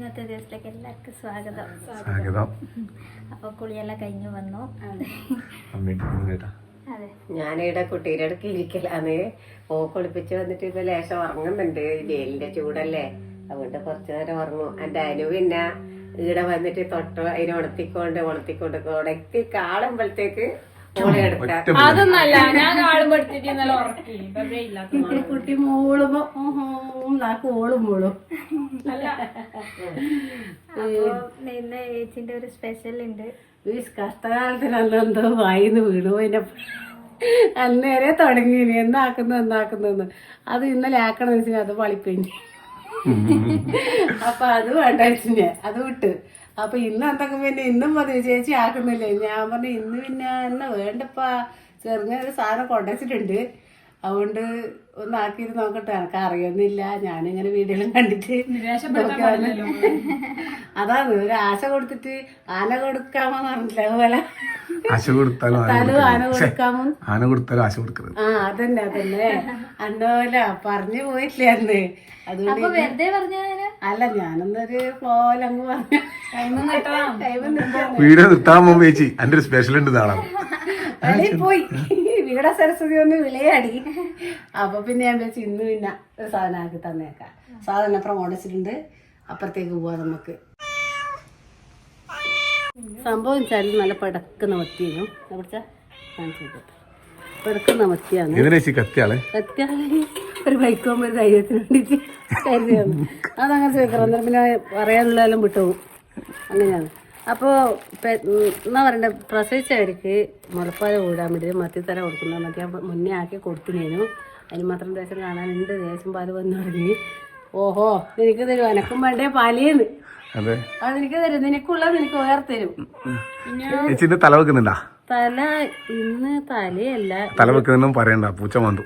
ഇന്നത്തെ ദിവസത്തിലേക്ക് എല്ലാവർക്കും സ്വാഗതം. സ്വാഗതം. അപ്പൊ കുളിയെല്ലാം കഴിഞ്ഞു വന്നു. അതെ. ഞാനിവിടെ കുട്ടീടെ അടുക്ക് ഇരിക്കലാന്ന് ഓ കുളിപ്പിച്ച് വന്നിട്ട് ഇപ്പൊ ലേശം ഉറങ്ങുന്നുണ്ട്. ജയിലിന്റെ ചൂടല്ലേ. അതുകൊണ്ട് കുറച്ചു നേരം ഉറങ്ങും. എന്റെ അനു പിന്നെ ഇവിടെ വന്നിട്ട് തൊട്ട് അതിനെ ഉണർത്തിക്കൊണ്ട് ഉണർത്തിക്കൊണ്ട് ഉണർത്തി കാണുമ്പോഴത്തേക്ക് അതൊന്നല്ല ഞാൻ ആളും ഇന്നലെ ഉറക്കി. കുട്ടി മൂളുമ്പോ നാക്ക് ഓളും മൂളും. അപ്പൊ ഇന്ന് ഏച്ചിന്റെ ഒരു സ്പെഷ്യൽ ഉണ്ട്. കഷ്ടകാലത്തിനല്ല എന്തോ വായിന്ന് വീണു അതിന്റെ അന്നേരെ തുടങ്ങി ഇനി എന്നാക്കുന്നു എന്നാക്കുന്നെന്ന് അത് ഇന്നലെ ആക്കണം വെച്ചാൽ അത് പളിപ്പിഞ്ഞു. അപ്പൊ അത് വേണ്ട വെച്ചിനെ അത് വിട്ട്. അപ്പൊ ഇന്ന് എന്തൊക്കെ പിന്നെ ഇന്നും മതി ചേച്ചി ആക്കുന്നില്ലേ? ഞാൻ പറഞ്ഞു ഇന്ന് പിന്നെ എന്നെ വേണ്ടപ്പാ? ചെറുങ്ങനെ സാധനം കൊണ്ടുവച്ചിട്ടുണ്ട് അതുകൊണ്ട് ഒന്ന് ആക്കിയിട്ട് നോക്കട്ടെ. എനക്ക് അറിയൊന്നില്ല ഞാനിങ്ങനെ വീഡിയോയിലും കണ്ടിട്ട്. അതാണ്. ഒരു ആശ കൊടുത്തിട്ട് ആന കൊടുക്കാമോ പറഞ്ഞില്ല അതുപോലെ? ആശ കൊടുത്താലും ആന കൊടുക്കാമോ? ആന കൊടുത്താലും ആശ കൊടുക്കരുത്. ആ അതന്നെ അതന്നെ. അന്നോല പറഞ്ഞു പോയില്ല അന്ന്. അതുകൊണ്ട് വെറുതെ അല്ല ഞാനൊന്നൊരു പോലങ്ങ് പറഞ്ഞു. വീട് വീഡിയോ നിർത്താൻ മുമ്പ് ചേച്ചി എന്റെ ഒരു സ്പെഷ്യൽ ഉണ്ട് നാളെ. പോയി. വീട സരസ്വതി ഒന്ന് വിലയാടി. അപ്പൊ പിന്നെ ഞാൻ വെച്ച് ഇന്ന് പിന്നെ ഒരു സാധനം ആക്കി തന്നേക്കാം. സാധനം അപ്പുറം ഓടിച്ചിട്ടുണ്ട് അപ്പുറത്തേക്ക് പോവാ നമുക്ക്. സംഭവം വെച്ചാൽ നല്ല പടക്കുന്ന വത്തിയാണ്. കാണിച്ചു പടക്കുന്ന വത്തിയാണ്. കത്തിയാളെ സത്യാണെങ്കിൽ ഒരു ബൈക്കോമ്പ് ഒരു ധൈര്യത്തിന് വേണ്ടിയിട്ട് കരുതിയാണ് അതങ്ങനെ ചോദിക്കണം അന്നേരം പിന്നെ പറയാനുള്ളതെല്ലാം വിട്ടുപോകും അങ്ങനെയാണ്. അപ്പോൾ എന്നാ പറയണ്ടേ? പ്രസവിച്ചവർക്ക് മുലപ്പാൽ കൂടാൻ വേണ്ടി മത്തിത്തര കൊടുക്കുന്ന. മറ്റേ മുന്നേ ആക്കി കൊടുത്തിനേനു അതിന് മാത്രം ദേശം കാണാനുണ്ട്. ദേശം പാൽ വന്നു തുടങ്ങി. ഓഹോ നിനക്ക് തരും. എനക്കും വേണ്ടേ പാലേന്ന്. അതെ. നിനക്ക് തരും. നിനക്കുള്ള നിനക്ക് വേറെ തരും ചേച്ചിന്റെ തല വെക്കുന്നുണ്ടാ? തല ഇന്ന് തലയല്ല. തല വെക്കുന്നൊന്നും പറയണ്ട. പൂച്ച വന്നു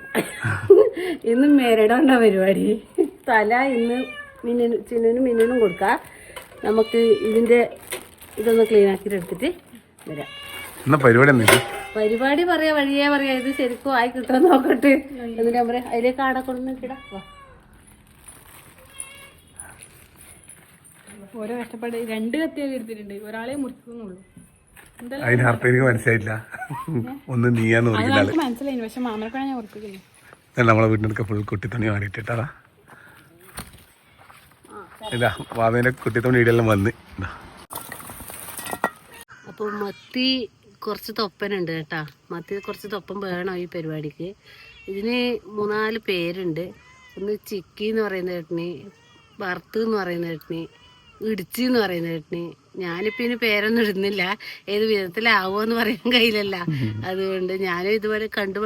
ഇന്ന് മേരടണ്ട പരിപാടി. തല ഇന്ന് മിന്നിനും ചിന്നിനും മിന്നിനും കൊടുക്കാം. നമുക്ക് ഇതിന്റെ ഇതൊന്ന് ക്ലീൻ ആക്കിയിട്ട് എടുത്തിട്ട് വരാം. എന്നാ പരിപാടി പരിപാടി പറയാ വഴിയേ പറയാ. ഇത് ശരിക്കും ആയി കിട്ടുമോ നോക്കട്ടെ. എന്നിട്ട് ഞാൻ പറയാം അതിലേക്ക് ആടെ കൊണ്ടു ഓരോ കഷ്ടപ്പാട് രണ്ട് കത്തിയൊക്കെ എടുത്തിട്ടുണ്ട് ഒരാളെ മുറിക്കുന്നുള്ളൂ. എനിക്ക് മനസ്സിലായില്ല. ഒന്ന് നീയാന്ന് മനസ്സിലായി പക്ഷെ മാമനക്കാണ് ഞാൻ നമ്മളെ വീട്ടിനടുക്ക ഫുൾ കുട്ടിത്തുണി ഇതാ കുട്ടിത്തുണി വന്ന്. ഇതാ. അപ്പോൾ മത്തി കുറച്ച് തൊപ്പനുണ്ട് കേട്ടാ. മത്തി കുറച്ച് തൊപ്പൻ വേണം ഈ പരിപാടിക്ക്? ഇതിന് മൂന്നാൽ പേരുണ്ട്. ഒന്ന് ചിക്കി എന്ന് പറയുന്ന കേട്ടിന് വറുത്ത് എന്ന് പറയുന്ന കേട്ടിന് ഇടിച്ചി എന്ന് പറയുന്ന കേട്ടിന്. ഞാനിപ്പോൾ ഇതിന് പേരൊന്നും ഇടുന്നില്ല. ഏത് വിധത്തിലാവോ എന്ന് പറയാൻ കഴിയില്ലല്ല. അതുകൊണ്ട് ഞാനും ഇതുപോലെ കണ്ടു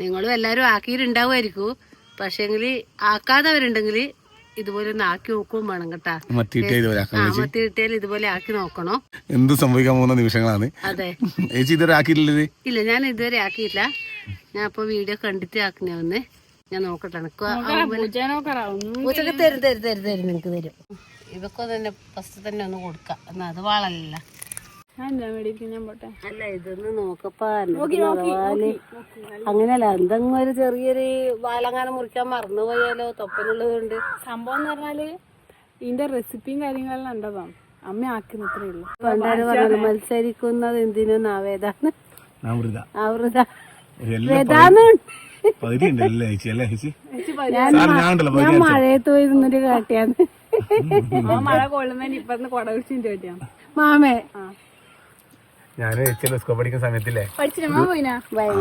നിങ്ങളും എല്ലാവരും ആക്കിയിട്ടുണ്ടാവുമായിരിക്കും. പക്ഷേങ്കിൽ ആക്കാത്തവരുണ്ടെങ്കിൽ ഇതുപോലെ ഒന്ന് ആക്കി നോക്കുകയും വേണം കേട്ടാ. ഇതുപോലെ മത്തി കിട്ടിയാൽ ആക്കി നോക്കണം? എന്ത് സംഭവിക്കാൻ പോകുന്ന നിമിഷങ്ങളാണ്. അതെ. ചേച്ചി ഇതുവരെ ആക്കിയിട്ടില്ലേ ഇല്ല ഞാൻ ഇതുവരെ ആക്കിയില്ല ഞാൻ അപ്പൊ വീഡിയോ കണ്ടിട്ട് ആക്കുന്നേ ഒന്ന്. ഞാൻ നോക്കട്ടെ പൂച്ചക്ക് തരും തരും തരും തരും നിനക്ക് തരും. ഇതൊക്കെ തന്നെ ഫസ്റ്റ് തന്നെ ഒന്ന് കൊടുക്കാം. എന്നാ അത് വാളല്ല. അല്ല ഇതൊന്ന് അങ്ങനെയല്ല എന്തെങ്കിലും ഒരു ചെറിയൊരു വാലങ്ങാനം മുറിക്കാൻ മറന്നുപോയാലോ? തൊപ്പനുള്ളതുകൊണ്ട്. സംഭവം എന്ന് പറഞ്ഞാൽ ഇതിന്റെ റെസിപ്പിയും കാര്യങ്ങളെല്ലാം ഉണ്ടതാണ് അമ്മ ആക്കി മാത്രമേ ഉള്ളൂ പണ്ടാര് പറഞ്ഞത്? മത്സരിക്കുന്നത് എന്തിനും? ആവേദാണ് ആവൃത ഞാൻ മഴയത്ത് പോയി നിന്നിട്ട് കാട്ടിയാന്ന് ആ മഴ കൊള്ളുന്നതിന് ഇപ്പൊ കൊട പിടിച്ചിട്ട് മാമേ മാമേ ഞാൻ ചേച്ചി സ്കൂൾ പഠിക്കുന്ന സമയത്തില്ലേ?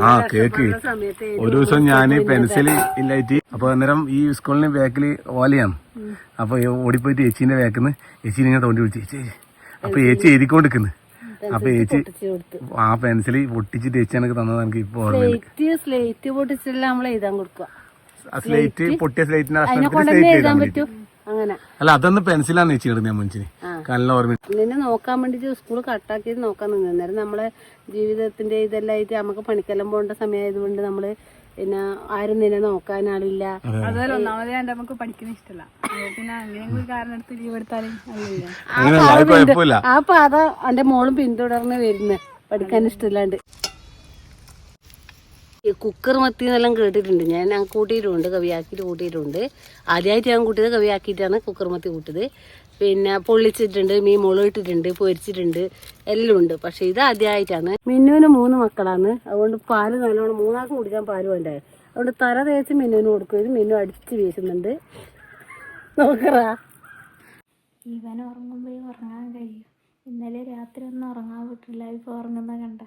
ആ കേക്ക്. സമയത്ത് ഒരു ദിവസം ഞാൻ പെൻസിൽ ഇല്ലായിട്ട് അപ്പൊ അന്നേരം ഈ സ്കൂളിന് ബാക്കിൽ ഓലയാണ്. അപ്പൊ ഓടിപ്പോയിട്ട് ചേച്ചീന്റെ ബാക്കിന്ന് ചേച്ചീനെ ഞാൻ തോണ്ടി വിളിച്ചു ചേച്ചി അപ്പൊ ചേച്ചി എഴുതിക്കൊണ്ടിരിക്കുന്നു. അപ്പൊ ചേച്ചി ആ പെൻസിൽ പൊട്ടിച്ചിട്ട് ചേച്ചി എനിക്ക് തന്നത് എനിക്ക് ഇപ്പൊ സ്ലേറ്റ് സ്ലേറ്റ് പൊട്ടിച്ചില്ല നമ്മൾ എഴുതാൻ കൊടുക്കുക സ്ലേറ്റ് പൊട്ടിയ സ്ലേറ്റിന്റെ എഴുതാൻ പറ്റും. അങ്ങനെ. അല്ല അതൊന്ന് പെൻസിലാണ് ചേച്ചി ഇടുന്നത് ഞാൻ മുൻസിന് നല്ല ഓർമ്മ നിന്നെ നോക്കാൻ വേണ്ടിട്ട് സ്കൂൾ കട്ടാക്കിയത് നോക്കാൻ നിന്ന്. അന്നേരം നമ്മളെ ജീവിതത്തിന്റെ ഇതെല്ലാം ആയിട്ട് നമുക്ക് പണിക്കെല്ലാം പോകേണ്ട സമയമായതുകൊണ്ട് നമ്മൾ പിന്നെ ആരും നിന്നെ നോക്കാൻ ആളില്ല. അതുപോലെ ഒന്നാമത് ഞാൻ നമുക്ക് പഠിക്കുന്ന ഇഷ്ടമല്ല പിന്നെ അങ്ങനെ കാരണം എടുത്ത് ലീവ് എടുത്താലും ആ പാത എന്റെ മോളും പിന്തുടർന്ന് വരുന്നേ. പഠിക്കാൻ ഇഷ്ടമില്ലാണ്ട്. കുക്കർ മത്തി എന്നെല്ലാം കേട്ടിട്ടുണ്ട്. ഞാൻ ഞാൻ കൂട്ടിയിട്ടുണ്ട് കവിയാക്കിയിട്ട് കൂട്ടിയിട്ടുണ്ട്. ആദ്യമായിട്ട് ഞാൻ കൂട്ടിയത് കവിയാക്കിയിട്ടാണ് കുക്കർ മത്തി കൂട്ടിയത്. പിന്നെ പൊള്ളിച്ചിട്ടുണ്ട് മീൻ മുളകിട്ടിട്ടുണ്ട് പൊരിച്ചിട്ടുണ്ട് എല്ലാം ഉണ്ട്. പക്ഷെ ഇത് ആദ്യമായിട്ടാണ് മിന്നുവിന് മൂന്ന് മക്കളാണ്. അതുകൊണ്ട് പാൽ നല്ലോണം മൂന്നാൾക്ക് കുടിക്കാൻ പാൽ വേണ്ടേ? അതുകൊണ്ട് തല തേച്ച് മിന്നുവിന് കൊടുക്കും. മിന്നു അടിച്ച് വീശുന്നുണ്ട്. നോക്കറാ. ഇവൻ ഉറങ്ങുമ്പോഴേ ഉറങ്ങാൻ കഴിയും. ഇന്നലെ രാത്രി ഒന്നും ഉറങ്ങാൻ പറ്റില്ല. ഇപ്പോൾ ഉറങ്ങുന്ന കണ്ട.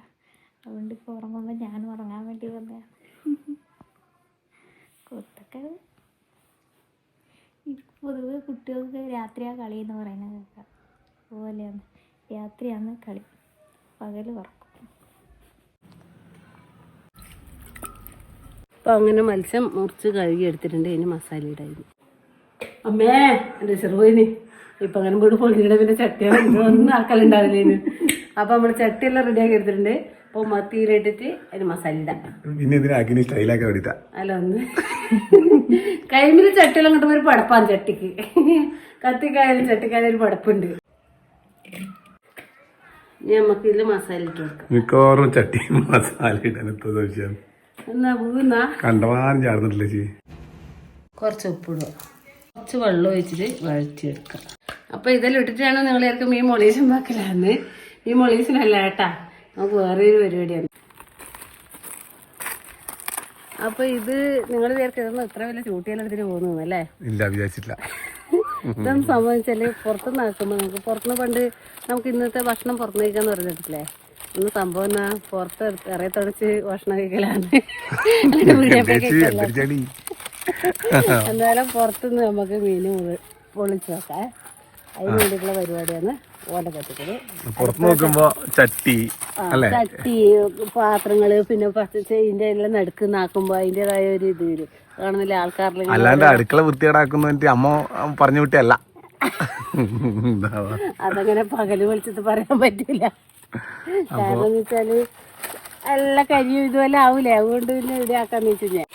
അതുകൊണ്ട് ഇപ്പോൾ ഉറങ്ങുമ്പോൾ ഞാൻ ഉറങ്ങാൻ വേണ്ടി വന്നതാണ് കുത്തൊക്കെ. പൊതുവെ കുട്ടികൾക്ക് രാത്രിയാ കളി എന്ന് പറയുന്നത് കേൾക്കാം. അതുപോലെയാണ് രാത്രിയാണ് കളി. പകൽ ഉറക്കും. അപ്പൊ അങ്ങനെ മത്സ്യം മുറിച്ച് കഴുകി എടുത്തിട്ടുണ്ട്. ഇനി മസാല ഇടായിരുന്നു അമ്മേ എന്റെ ചെറുപോയിന് ഇപ്പൊ അങ്ങനെ വീട് പൊളിഞ്ഞിട്ട് പിന്നെ ചട്ടിയാണ് ഒന്നും ആക്കലുണ്ടാവില്ല അപ്പം നമ്മൾ ചട്ടിയെല്ലാം റെഡിയാക്കി എടുത്തിട്ടുണ്ട്. അപ്പൊ മത്തിയിലിട്ടിട്ട് അതിന് മസാല പിന്നെ ഇതിനാക്കി സ്റ്റൈലാക്കാൻ വേണ്ടിട്ടാ. അല്ല ഒന്ന്. കൈമിൽ ചട്ടിയിൽ അങ്ങോട്ട് ഒരു പടപ്പാണ് ചട്ടിക്ക്. കത്തിക്കായാലും ചട്ടിക്കായാലും ഒരു പടപ്പുണ്ട്. നമുക്ക് ഇതിൽ മസാല ഇട്ട് കൊടുക്കാം. മിക്കവാറും ചട്ടി മസാല ഇടാൻ എത്ര ചോദിച്ചാൽ എന്നാ പൂന്നാ കുറച്ച് ഉപ്പിടുക. കുറച്ച് വെള്ളം ഒഴിച്ചിട്ട് വഴറ്റിയെടുക്കുക. അപ്പോൾ ഇതെല്ലാം ഇട്ടിട്ടാണ് ചേർക്കും മീൻ മൊളീസ് ഉണ്ടാക്കലാന്ന്. മീൻ മൊളീസിനല്ല കേട്ടാ നമുക്ക് വേറൊരു പരിപാടിയാണ്. അപ്പൊ ഇത് നിങ്ങൾ വിചാരിച്ചതൊന്നും ഇത്ര വലിയ ചൂട്ടിയാലെടുത്തിട്ട് പോകുന്നു അല്ലേ? ഇല്ല വിചാരിച്ചില്ല ഇതെന്ന് സംഭവിച്ചാൽ പുറത്തുനിന്ന് ആക്കുമ്പോ നമുക്ക് പുറത്തുനിന്ന് പണ്ട് നമുക്ക് ഇന്നത്തെ ഭക്ഷണം പുറത്തു കഴിക്കാന്ന് പറഞ്ഞിട്ടില്ലേ? ഇന്ന് സംഭവം എന്നാ പുറത്ത് ഇറയെ തുടച്ച് ഭക്ഷണം കഴിക്കലാണ്. എന്തായാലും പുറത്തുനിന്ന് നമുക്ക് മീൻ പൊളിച്ചു നോക്കാം അതിന് വേണ്ടിയിട്ടുള്ള പരിപാടിയാണ്. പുറത്ത് നോക്കുമ്പോ ചട്ടി അല്ലേ? ചട്ടി പാത്രങ്ങൾ പിന്നെ പച്ച ഇതിന്റെ എല്ലാം നടുക്ക് നാക്കുമ്പോ അതിന്റേതായ ഒരു ഇത് വരും. കാണുന്നില്ല ആൾക്കാരിൽ അല്ലാണ്ട് അടുക്കള വൃത്തികേടാക്കുന്ന അമ്മ പറഞ്ഞു വിട്ടല്ല അതങ്ങനെ പകൽ വിളിച്ചിട്ട് പറയാൻ പറ്റില്ല. കാരണം എന്ന് വെച്ചാൽ എല്ലാ കരിയും ഇതുപോലെ ആവൂലേ? അതുകൊണ്ട് പിന്നെ ഇവിടെ ആക്കാന്ന് വെച്ചു ഞാൻ.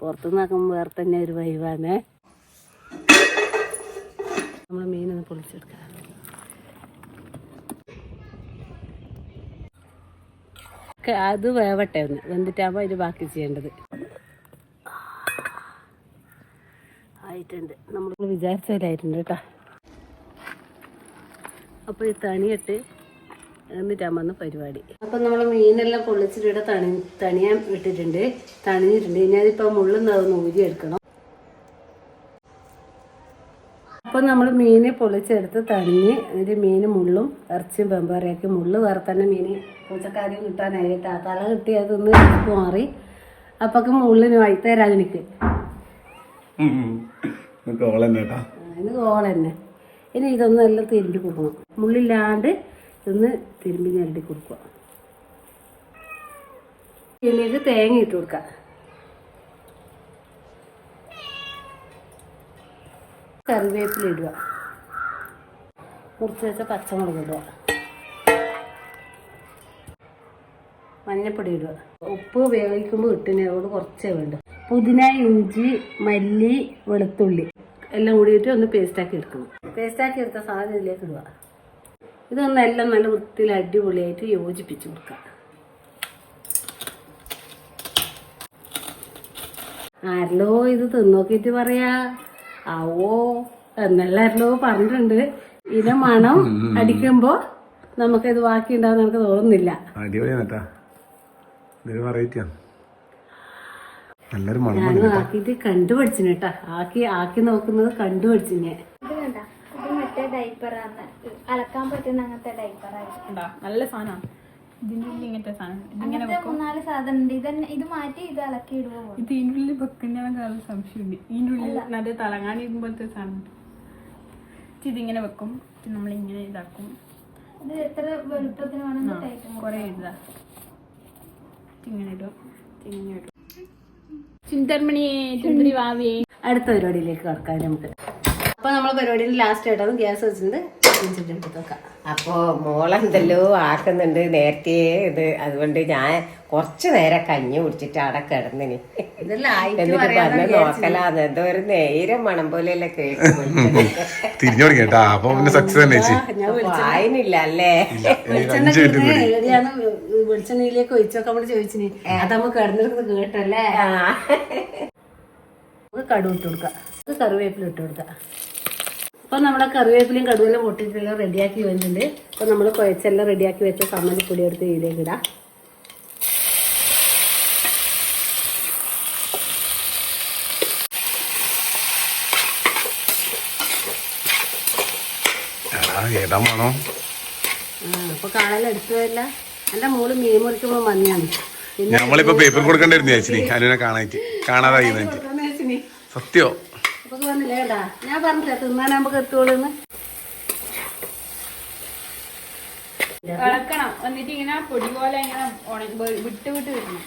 പുറത്തുനിന്ന് ആക്കുമ്പോൾ വേറെ തന്നെ ഒരു വൈവാണ് നമ്മൾ മീനൊന്ന് പൊളിച്ചെടുക്കാം. അത് വേവട്ടെ ഒന്ന്. വെന്തിട്ടാകുമ്പോൾ അതിന് ബാക്കി ചെയ്യേണ്ടത്. ആയിട്ടുണ്ട്. നമ്മൾ വിചാരിച്ചതിലായിട്ടുണ്ട് കേട്ടോ. അപ്പോൾ ഈ തണിയിട്ട് എന്നിട്ടാകുമ്പോൾ പരിപാടി. അപ്പം നമ്മൾ മീനെല്ലാം പൊള്ളിച്ചിട്ട് ഇവിടെ തണി തണിയാൻ ഇട്ടിട്ടുണ്ട്. തണിഞ്ഞിട്ടുണ്ട്. ഇനി അതിപ്പോൾ മുള്ളുന്നതൊന്ന് ഊരിയെടുക്കണം. അപ്പം നമ്മൾ മീനെ പൊളിച്ചെടുത്ത് തണിഞ്ഞ് എന്നിട്ട് മീൻ മുള്ളും ഇറച്ചിയും വെമ്പറയാക്കി മുള്ള് വേറെ തന്നെ മീൻ പൂച്ചക്കാരി കിട്ടാനായിട്ട് ആ തല കിട്ടി അതൊന്ന് മാറി. അപ്പൊക്കെ മുള്ളിന് വൈത്തരാൻ എനിക്ക് തന്നെ ഇനി ഇതൊന്ന് എല്ലാം തിരുമ്പി കൊടുക്കണം. മുള്ളില്ലാണ്ട് ഇതൊന്ന് തിരുമ്പി ഞരടി കൊടുക്കുക. ഇതിലേക്ക് തേങ്ങ ഇട്ട് കൊടുക്കാം കറിവേപ്പില ഇടുക. മുറിച്ച് വെച്ച പച്ചമുളക് ഇടുക. മഞ്ഞപ്പൊടി ഇടുക. ഉപ്പ് ഉപയോഗിക്കുമ്പോൾ ഇട്ടിനോട് കുറച്ചേ വേണ്ട. പുതിന ഇഞ്ചി മല്ലി വെളുത്തുള്ളി എല്ലാം കൂടിയിട്ട് ഒന്ന് പേസ്റ്റാക്കി എടുക്കണം. പേസ്റ്റാക്കി എടുത്ത സാധനം ഇതിലേക്ക് ഇടുക. ഇതൊന്ന് എല്ലാം നല്ല വൃത്തിയിൽ അടിപൊളിയായിട്ട് യോജിപ്പിച്ചു കൊടുക്കുക. ആരല്ലോ ഇത് തിന്നോക്കിയിട്ട് പറയാ? ആവോ എന്നെല്ലാരല്ലോ പറഞ്ഞിട്ടുണ്ട്. ഇതിന്റെ മണം അടിക്കുമ്പോ നമുക്ക് ഇത് ബാക്കി ഉണ്ടാവും നമുക്ക് തോന്നുന്നില്ല ഞാനും ആക്കിയിട്ട് കണ്ടുപഠിച്ചിന് കേട്ടാ. ആക്കി ആക്കി നോക്കുന്നത് കണ്ടുപഠിച്ചിന്. ഇത് കണ്ട ഇത് മറ്റേ ഡൈപ്പറാണ് അലക്കാൻ പറ്റുന്ന അങ്ങനത്തെ ഡൈപ്പറായിരുന്നു ഉണ്ടാ? നല്ല സാധനമാണ്. ഇതിങ്ങനെ അങ്ങനത്തെ മൂന്നാൽ സാധനം ഉണ്ട്. ഇതന്നെ ഇത് മാറ്റി ഇത് അലക്കി ഇടുവോ? ഇത് ഇതിന്റെ ഉള്ളിൽ വെക്കുന്നതിനൊക്കെ നല്ല സംശയമുണ്ട്. ഇതിന്റെ ഉള്ളിൽ നല്ല തലങ്ങാണി പോലത്തെ സാധനം ഇതിങ്ങനെ വെക്കും. നമ്മളിങ്ങനെ ഇതാക്കും. ഇത് എത്ര വലുപ്പത്തിന് വേണമെങ്കിൽ ടൈറ്റ് കുറേ ഇതാ. ഇങ്ങനെ ഇടും. ഇങ്ങനെ ഇടും. ചിന്തർമണി ചുണ്ടരി വാവേ. അടുത്ത പരിപാടിയിലേക്ക് കടക്കാം നമുക്ക്. അപ്പൊ നമ്മളെ പരിപാടിയിൽ ലാസ്റ്റ് ആയിട്ടാണ് ഗ്യാസ് വെച്ചിട്ടുണ്ട് വെച്ചിട്ട് എടുത്ത് വെക്കാം അപ്പോ മോളെന്തല്ലോ ആക്കുന്നുണ്ട് നേരത്തെ ഇത് അതുകൊണ്ട് ഞാൻ കുറച്ചു നേരം കഞ്ഞി കുടിച്ചിട്ട് അവിടെ കിടന്നിനി. എന്നിട്ട് പറഞ്ഞ നോക്കലാന്ന്. എന്തോ ഒരു നേരം മണം പോലെയല്ലേ കേട്ടു തിരിഞ്ഞു കേട്ടാ. അപ്പൊ പിന്നെ സക്സസ് തന്നെ വായനില്ല അല്ലേ? വെളിച്ചെണ്ണയിലേക്ക് ഒഴിച്ചൊക്കെ നമ്മൾ ചോദിച്ചിന്. കേട്ടല്ലേ? നമുക്ക് കടുവ് ഇട്ട് കൊടുക്കാം. കറിവേപ്പിലിട്ട് കറിവേപ്പില ഇട്ട് കൊടുക്കാം. അപ്പൊ നമ്മളെ കറിവേപ്പിലയും കടുവലും പൊട്ടിച്ചെല്ലാം റെഡിയാക്കി വരുന്നുണ്ട് അപ്പൊ നമ്മൾ കുഴച്ചെല്ലാം റെഡിയാക്കി വെച്ച സമ്മതിപ്പൊടി എടുത്ത് ഇതിലേക്ക് ഇടാം. ഏതാ വേണോ? അപ്പൊ കാളെല്ലാം എടുത്തതല്ല എന്റെ മോൾ മീൻ മുറിക്കുമ്പോ മഞ്ഞാണ്. പിന്നെ നമ്മളിപ്പോ പേപ്പർ കൊടുക്കണ്ടായിരുന്നു ചേച്ചി. അനുവിനെ കാണായിട്ട് കാണാതായി സത്യോ? അപ്പൊ വന്നില്ലേ കേട്ടാ ഞാൻ പറഞ്ഞില്ല തിന്നാൻ നമുക്ക് എത്തുള്ളൂന്ന് ഇളക്കണം എന്നിട്ട് ഇങ്ങനെ പൊടി പോലെ ഇങ്ങനെ വിട്ട് വിട്ട് വരണം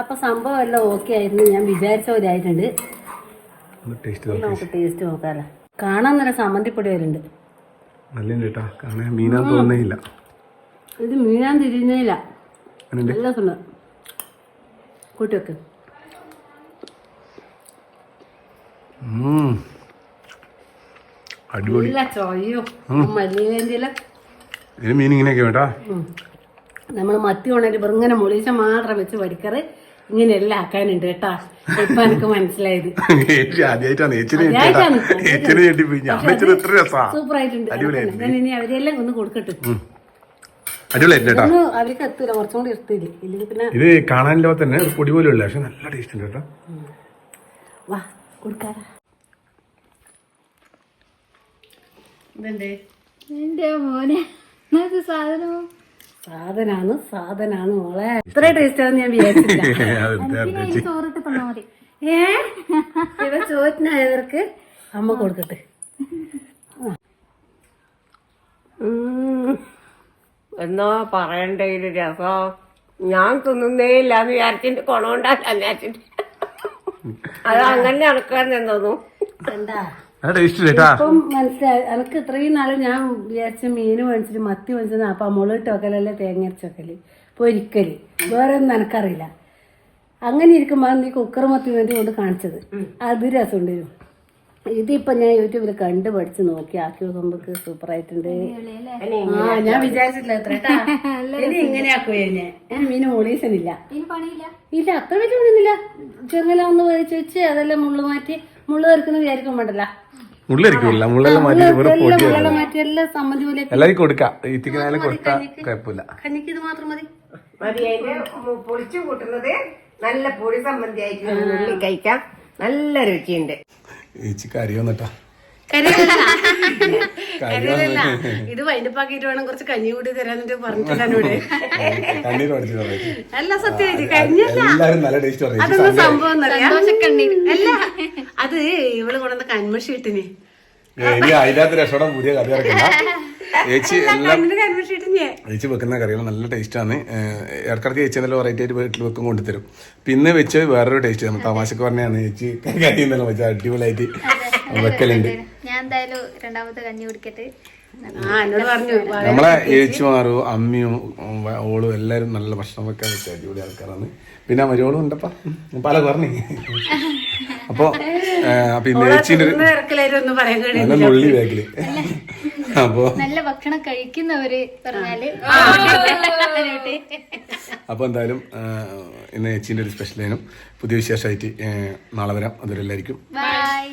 അപ്പൊ സംഭവം എല്ലാം ഓക്കെ ആയിരുന്നു. ഞാൻ വിചാരിച്ച പോലെ ആയിട്ടുണ്ട്. ടേസ്റ്റ് നമുക്ക് ടേസ്റ്റ് നോക്കാലോ. കാണാൻ നല്ല സമ്മന്തിപ്പൊടി വരുന്നുണ്ട് നല്ല കേട്ടാ കാണാൻ മീനാന്ന് തോന്നുന്നില്ല. ഇത് മീനാൻ തിരിഞ്ഞില്ല അങ്ങനെ നല്ല കൂട്ടി വെക്ക്. അടിപൊളി. ഇതിന് മീൻ ഇങ്ങനെയൊക്കെ വേട്ടാ നമ്മൾ മത്തി ഉണരി ഇങ്ങനെ മുളിച്ച മാത്രം വെച്ച് വരിക്കറ്. ഇങ്ങനെയല്ല ആക്കാനുണ്ട് കേട്ടാ. ഇപ്പൊ എനിക്ക് മനസ്സിലായത്. ചേട്ടിപ്പോയി ഞാൻ ഇനി അവരെല്ലാം ഒന്ന് കൊടുക്കട്ടെ. ഇത് കാണാനില്ലോ തന്നെ പൊടി പോലും ഇല്ല പക്ഷെ നല്ല ടേസ്റ്റ് ഉണ്ട് കേട്ടോ. വാ കൊടുക്കാറാ. ഇതെന്തേ? എന്റെ മോനെ ഇത് സാധനം? സാധനാണ് സാധനാണ് മോളെ. ഇത്ര ടേസ്റ്റ് ആണെന്ന് ഞാൻ വിചാരിച്ചില്ല അതെന്താ ചേച്ചി? ചോറിട്ട് തന്നാ മതി. ഏ? ഇവ ചോറ്റിനായവർക്ക് അമ്മ കൊടുക്കട്ടെ എന്നോ പറയണ്ടേ ഒരു രസം? ഞാൻ തിന്നുന്നേ ഇല്ല എന്ന് വിചാരിച്ചിട്ട് കൊണമുണ്ടാക്കാൻ വിചാരിച്ചിട്ട്. അത് അങ്ങനെ നടക്കാൻ തോന്നുന്നു എന്താ? ഇപ്പം മനസ്സിലായി. എനിക്ക് ഇത്രയും നാൾ ഞാൻ വിചാരിച്ച മീൻ മേടിച്ചിട്ട് മത്തി മേടിച്ചത് അപ്പം മുളകിട്ട് വെക്കലല്ലേ തേങ്ങ വെക്കൽ? പൊരിക്കൽ വേറെ ഒന്നും എനിക്കറിയില്ല അങ്ങനെ ഇരിക്കുമ്പോൾ നീ കുക്കർ മത്തി വേണ്ടി കൊണ്ട് കാണിച്ചത്. അത് രസമുണ്ടായിരുന്നു ഇതിപ്പോ ഞാൻ യൂട്യൂബിൽ കണ്ടു പഠിച്ചു നോക്കി. ആക്കി നോക്കുമ്പോ സൂപ്പർ ആയിട്ടുണ്ട് ആ ഞാൻ വിചാരിച്ചിട്ടില്ല ഇങ്ങനെ ആക്കുവേ മീന് മോളീസനില്ല ഇല്ല അത്ര വലിയ പണിയൊന്നുമില്ല. ചെറുങ്ങല ഒന്ന് വേവിച്ച് വെച്ച് അതെല്ലാം മുള്ളു മാറ്റി മുള്ളു വരക്കുന്ന വിചാരിക്കാൻ വേണ്ടല്ല മുള്ളെല്ലാം മാറ്റി വെറും എല്ലാം മുള്ളെല്ലാം മാറ്റി എല്ലാം സമ്മതി പോലെ എല്ലാവർക്കും കൊടുക്കാം. കുഴപ്പമില്ല. കഞ്ഞിക്ക് ഇത് മാത്രം മതി. മതി അതിന്റെ കൂട്ടുന്നത് നല്ല പൊടി സംബന്ധിയായിട്ട് കഴിക്കാം. നല്ല രുചിയുണ്ട്. ചേച്ചിക്ക് കരി വന്നിട്ടാ. ഇത് വൈൻഡപ്പാക്കിട്ട് വേണം കുറച്ച് കഞ്ഞി കൂടി തരാന്നിട്ട് പറഞ്ഞിട്ടുണ്ട് കണ്ണീര് പഠിച്ചു ചേച്ചി അല്ല സത്യം കഞ്ഞല്ല അതൊന്നും സംഭവം അല്ല അത് ഇവൾ കൊണ്ടുവന്ന കൺമഷി ഇട്ടിന് അതിനകത്ത് രക്ഷോടെ പുതിയ കഥ ഇറക്കണ്ട ചേച്ചി എല്ലാം ചേച്ചി വെക്കുന്ന കറികൾ നല്ല ടേസ്റ്റാണ്. ഇടക്കിടക്ക് ചേച്ചി നല്ല വെറൈറ്റി ആയിട്ട് വീട്ടിൽ വെക്കും കൊണ്ടുതരും. പിന്നെ വെച്ച് വേറൊരു ടേസ്റ്റ് ആണ്. തമാശക്ക് പറഞ്ഞാണ് ചേച്ചി കറി എന്തെല്ലാം വെച്ചാൽ അടിപൊളിയായിട്ട് വെക്കലുണ്ട്. ഞാൻ എന്തായാലും രണ്ടാമത്തെ കഞ്ഞി കുടിക്കട്ടെ. നമ്മളെ ചേച്ചിമാരും അമ്മയും ഓളും എല്ലാരും നല്ല ഭക്ഷണം വെക്കാൻ വെച്ച അടിപൊളി ആൾക്കാരാണ്. പിന്നെ മരുവോളും ഉണ്ടപ്പാ? പല പറഞ്ഞു. അപ്പൊ ഏ, പിന്നെ നല്ല നുള്ളി ബാഗിൽ. അപ്പോ നല്ല ഭക്ഷണം കഴിക്കുന്നവര് പറഞ്ഞാൽ അപ്പൊ എന്തായാലും ഇന്ന് ഏച്ചിന്റെ ഒരു സ്പെഷ്യൽ ആയിരുന്നു. പുതിയ വിശേഷമായിട്ട് നാളെ വരാം. അതുവരെ എല്ലാവർക്കും ബൈ